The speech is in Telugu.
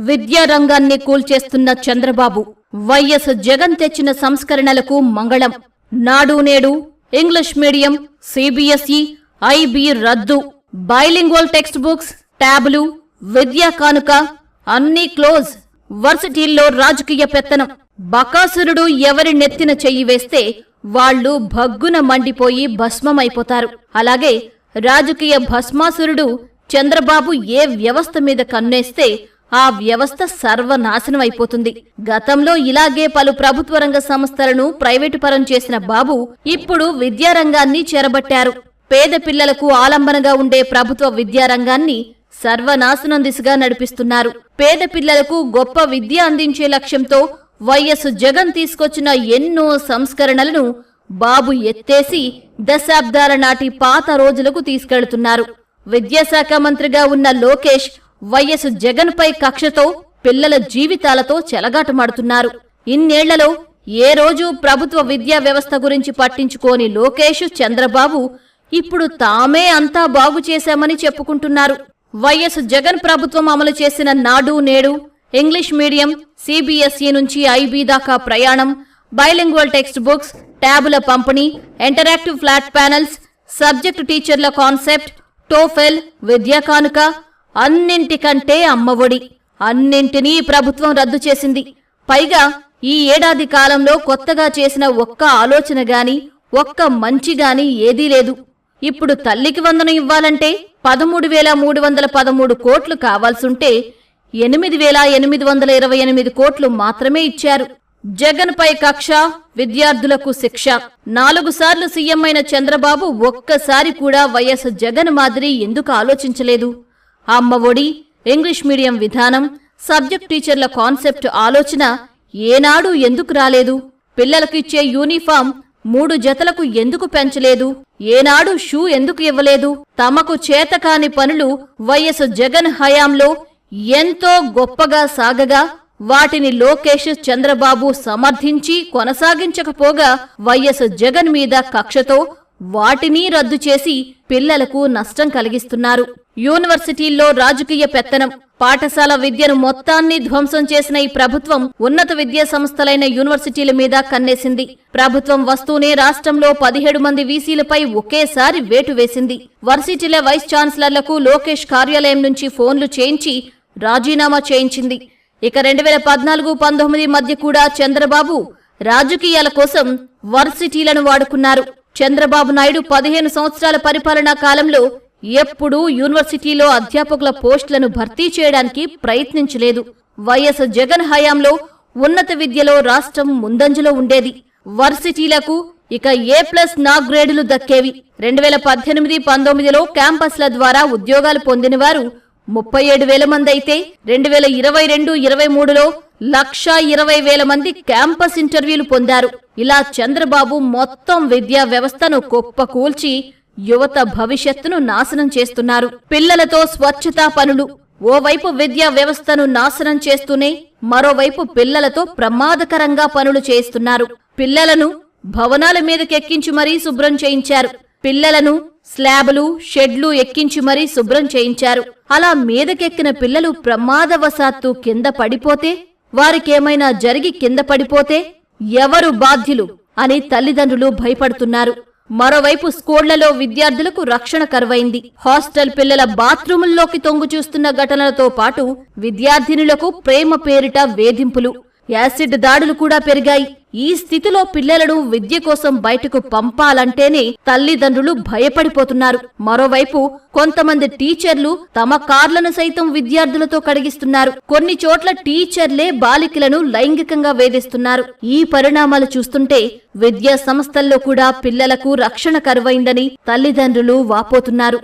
విద్యారంగాన్ని కూల్చేస్తున్న చంద్రబాబు వైఎస్ జగన్ తెచ్చిన సంస్కరణలకు మంగళం. Nadu Nedu English medium CBSE IB రద్దు. బైలింగ్వల్ టెక్స్ట్ బుక్స్ ట్యాబులు విద్యా కానుక అన్నీ క్లోజ్. వర్సిటీల్లో రాజకీయ పెత్తనం. బకాసురుడు ఎవరి నెత్తిన చెయ్యి వేస్తే వాళ్ళు భగ్గున మండిపోయి భస్మమైపోతారు. అలాగే రాజకీయ భస్మాసురుడు చంద్రబాబు ఏ వ్యవస్థ మీద కన్నేస్తే ఆ వ్యవస్థ సర్వనాశనం అయిపోతుంది. గతంలో ఇలాగే పలు ప్రభుత్వ రంగ సంస్థలను ప్రైవేటు పరం చేసిన బాబు ఇప్పుడు విద్యారంగాన్ని చేరబట్టారు. పేద పిల్లలకు ఆలంబనగా ఉండే ప్రభుత్వ విద్యారంగాన్ని సర్వనాశనం దిశగా నడిపిస్తున్నారు. పేద పిల్లలకు గొప్ప విద్య అందించే లక్ష్యంతో వైఎస్ జగన్ తీసుకొచ్చిన ఎన్నో సంస్కరణలను బాబు ఎత్తేసి దశాబ్దాల నాటి పాత రోజులకు తీసుకెళ్తున్నారు. విద్యాశాఖ మంత్రిగా ఉన్న లోకేష్ వైఎస్ జగన్పై కక్షతో పిల్లల జీవితాలతో చెలగాటమాడుతున్నారు. ఇన్నేళ్ళలో ఏ రోజు ప్రభుత్వ విద్యా వ్యవస్థ గురించి పట్టించుకోని లోకేష్ చంద్రబాబు ఇప్పుడు తామే అంతా బాగు చేశామని చెప్పుకుంటున్నారు. వైఎస్ జగన్ ప్రభుత్వం అమలు చేసిన Nadu Nedu English medium CBSE నుంచి ఐబీ దాకా ప్రయాణం బైలింగ్వల్ టెక్స్ట్ బుక్స్ ట్యాబుల పంపిణీ ఇంటరాక్టివ్ ఫ్లాట్ ప్యానెల్స్ సబ్జెక్టు టీచర్ల కాన్సెప్ట్ టోఫెల్ విద్యా కానుక అన్నింటికంటే అమ్మఒడి. అన్నింటినీ ప్రభుత్వం రద్దు చేసింది. పైగా ఈ ఏడాది కాలంలో కొత్తగా చేసిన ఒక్క ఆలోచన గాని ఒక్క మంచి గాని ఏదీ లేదు. ఇప్పుడు తల్లికి వందనం ఇవ్వాలంటే పదమూడు వేల మూడు వందల పదమూడు కోట్లు కావాల్సుంటే ఎనిమిది వేల ఎనిమిది వందల ఇరవై ఎనిమిది కోట్లు మాత్రమే ఇచ్చారు. జగన్పై కక్ష విద్యార్థులకు శిక్ష. నాలుగు సార్లు సీఎం అయిన చంద్రబాబు ఒక్కసారి కూడా వైఎస్ జగన్ మాదిరి ఎందుకు ఆలోచించలేదు? అమ్మ ఒడి ఇంగ్లీష్ మీడియం విధానం సబ్జెక్ట్ టీచర్ల కాన్సెప్ట్ ఆలోచన ఏనాడు ఎందుకు రాలేదు? పిల్లలకిచ్చే యూనిఫామ్ మూడు జతలకు ఎందుకు పెంచలేదు? ఏనాడు షూ ఎందుకు ఇవ్వలేదు? తమకు చేతకాని పనులు వైఎస్ జగన్ హయాంలో ఎంతో గొప్పగా సాగగా వాటిని లోకేష్ చంద్రబాబు సమర్థించి కొనసాగించకపోగా వైఎస్ జగన్ మీద కక్షతో వాటిని రద్దు చేసి పిల్లలకు నష్టం కలిగిస్తున్నారు. యూనివర్సిటీల్లో రాజకీయ పెత్తనం పాఠశాల విద్యను మొత్తాన్ని ధ్వంసం చేసిన ఈ ప్రభుత్వం ఉన్నత విద్యా సంస్థలైన యూనివర్సిటీల మీద కన్నేసింది. ప్రభుత్వం వస్తూనే రాష్ట్రంలో పదిహేడు మంది వీసీలపై ఒకేసారి వేటు వేసింది. వర్సిటీల వైస్ ఛాన్సలర్లకు లోకేష్ కార్యాలయం నుంచి ఫోన్లు చేయించి రాజీనామా చేయించింది. ఇక రెండు వేల పద్నాలుగు పంతొమ్మిది మధ్య కూడా చంద్రబాబు రాజకీయాల కోసం వర్సిటీలను వాడుకున్నారు. చంద్రబాబు నాయుడు పదిహేను సంవత్సరాల పరిపాలనా కాలంలో ఎప్పుడూ యూనివర్సిటీలో అధ్యాపకుల పోస్టులను భర్తీ చేయడానికి ప్రయత్నించలేదు. వైఎస్ జగన్ హయాంలో ఉన్నత విద్యలో రాష్ట్రం ముందంజలో ఉండేది. వర్సిటీలకు ఇక ఏ ప్లస్ నా గ్రేడులు దక్కేవి. రెండు వేల పద్దెనిమిది పంతొమ్మిదిలో క్యాంపస్ల ద్వారా ఉద్యోగాలు పొందినవారు ముప్పై ఏడు వేల మంది అయితే రెండు వేల ఇరవై రెండు ఇరవై మూడులో లక్షా ఇరవై వేల మంది క్యాంపస్ ఇంటర్వ్యూలు పొందారు. ఇలా చంద్రబాబు మొత్తం విద్యా వ్యవస్థను కుప్పకూల్చి యువత భవిష్యత్తును నాశనం చేస్తున్నారు. పిల్లలతో స్వచ్ఛతా పనులు ఓవైపు విద్యా వ్యవస్థను నాశనం చేస్తూనే మరోవైపు పిల్లలతో ప్రమాదకరంగా పనులు చేస్తున్నారు. పిల్లలను భవనాల మీదకెక్కించి మరీ శుభ్రం చేయించారు. పిల్లలను స్లాబులు షెడ్లు ఎక్కించి మరీ శుభ్రం చేయించారు. అలా మీదకెక్కిన పిల్లలు ప్రమాదవశాత్తు కింద పడిపోతే వారికేమైనా జరిగి కింద పడిపోతే ఎవరు బాధ్యులు అని తల్లిదండ్రులు భయపడుతున్నారు. మరోవైపు స్కూళ్ళలో విద్యార్థులకు రక్షణ కరువైంది. హాస్టల్ పిల్లల బాత్రూముల్లోకి తొంగు చూస్తున్న ఘటనలతో పాటు విద్యార్థినులకు ప్రేమ పేరిట వేధింపులు. యాసిడ్ దాడులు కూడా పెరిగాయి. ఈ స్థితిలో పిల్లలను విద్య కోసం బయటకు పంపాలంటేనే తల్లిదండ్రులు భయపడిపోతున్నారు. మరోవైపు కొంతమంది టీచర్లు తమ కార్లను సైతం విద్యార్థులతో కడిగిస్తున్నారు. కొన్ని చోట్ల టీచర్లే బాలికలను లైంగికంగా వేధిస్తున్నారు. ఈ పరిణామాలు చూస్తుంటే విద్యా సంస్థల్లో కూడా పిల్లలకు రక్షణ కరువైందని తల్లిదండ్రులు వాపోతున్నారు.